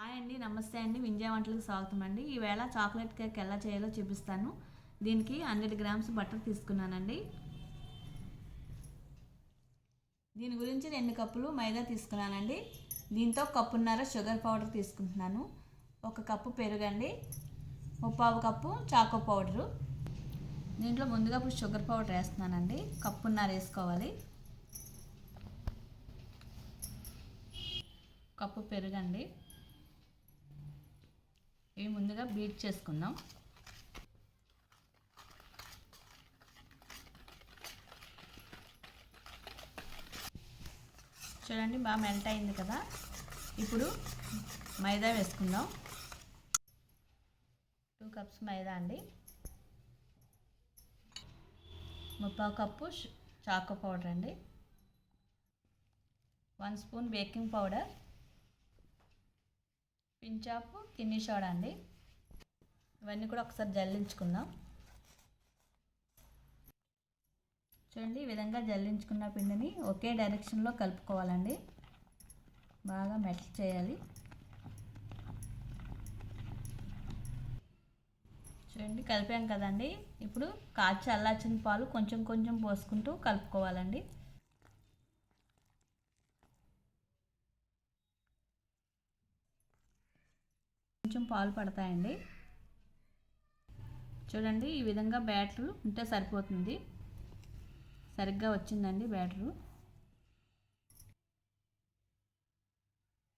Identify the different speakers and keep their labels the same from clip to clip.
Speaker 1: Hi అండి నమస్తే అండి. వింజయ వంటలకు స్వాగతం అండి. ఈవేళ చాక్లెట్ కేక్ ఎలా చేయాలో చూపిస్తాను. దీనికి హండ్రెడ్ గ్రామ్స్ బటర్ తీసుకున్నానండి. దీని గురించి రెండు కప్పులు మైదా తీసుకున్నానండి. దీంతో కప్పున్నర షుగర్ పౌడర్ తీసుకుంటున్నాను. ఒక కప్పు పెరుగండి. ముప్పావు కప్పు చాకో పౌడరు. దీంట్లో ముందుగా ఇప్పుడు షుగర్ పౌడర్ వేస్తున్నానండి. కప్పున్నర వేసుకోవాలి. కప్పు పెరుగండి. ఇవి ముందుగా బీట్ చేసుకుందాం. చూడండి బాగా మెల్ట్ అయింది కదా. ఇప్పుడు మైదా వేసుకుందాం. టూ కప్స్ మైదా అండి. ముప్పావు కప్పు చాకో పౌడర్ అండి. One spoon baking powder. Pinch of కిన్ని soda అండి. ఇవన్నీ కూడా ఒకసారి జల్లించుకుందాం. చూడండి ఈ విధంగా జల్లించుకున్న పిండిని ఒకే డైరెక్షన్లో కలుపుకోవాలండి. బాగా మెల్ట్ చేయాలి. చూడండి కలిపాం కదండి. ఇప్పుడు కాచి అల్లాచిన పాలు కొంచెం కొంచెం పోసుకుంటూ కలుపుకోవాలండి. కొంచెం పాలు పడతాయండి. చూడండి ఈ విధంగా బ్యాటరు ఉంటే సరిపోతుంది. సరిగ్గా వచ్చిందండి బ్యాటరు.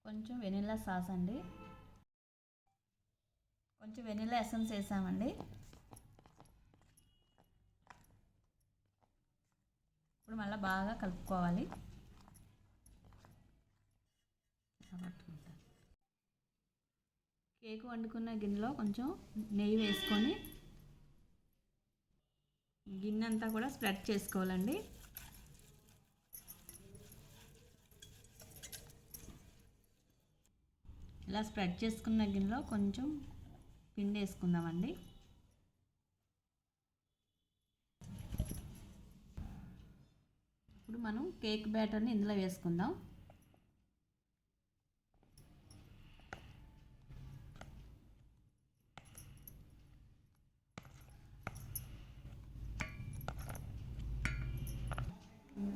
Speaker 1: కొంచెం వెనిలా సాస్ అండి. కొంచెం వెనిలా ఎసెన్స్ వేసామండి. ఇప్పుడు మళ్ళీ బాగా కలుపుకోవాలి. కేక్ వండుకున్న గిన్నెలో కొంచెం నెయ్యి వేసుకొని గిన్నె అంతా కూడా స్ప్రెడ్ చేసుకోవాలండి. ఇలా స్ప్రెడ్ చేసుకున్న గిన్నెలో కొంచెం పిండి వేసుకుందామండి. ఇప్పుడు మనం కేక్ బ్యాటర్ని ఇందులో వేసుకుందాం.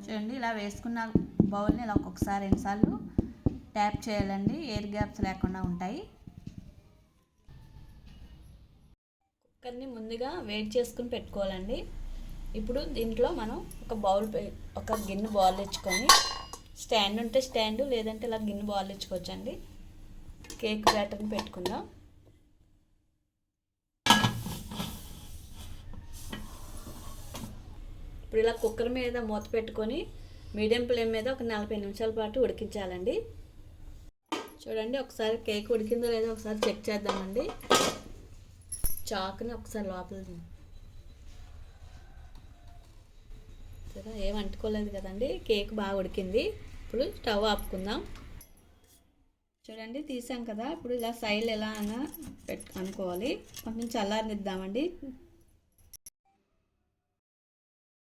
Speaker 1: చూడండి ఇలా వేసుకున్న బౌల్ని ఇలా ఒక్కొక్కసారి రెండుసార్లు ట్యాప్ చేయాలండి. ఎయిర్ గ్యాప్స్ లేకుండా ఉంటాయి. కుక్కర్ని ముందుగా వేడి చేసుకుని పెట్టుకోవాలండి. ఇప్పుడు దీంట్లో మనం ఒక బౌల్ ఒక గిన్నె బౌల్ ఇచ్చుకొని స్టాండ్ ఉంటే స్టాండ్ లేదంటే ఇలా గిన్నె బౌల్ ఇచ్చుకోవచ్చండి. కేక్ బ్యాటర్ని పెట్టుకుందాం. ఇప్పుడు ఇలా కుక్కర్ మీద మూత పెట్టుకొని మీడియం ఫ్లేమ్ మీద ఒక నలభై నిమిషాల పాటు ఉడికించాలండి. చూడండి ఒకసారి కేక్ ఉడికిందో లేదో ఒకసారి చెక్ చేద్దామండి. చాకుని ఒకసారి లోపల సరే ఏం అంటుకోలేదు కదండి కేక్ బాగా ఉడికింది. ఇప్పుడు స్టవ్ ఆపుకుందాం. చూడండి తీసాం కదా ఇప్పుడు ఇలా సైడ్ ఎలా అయినా పెట్టు అనుకోవాలి. కొంచెం చల్లారనిద్దామండి.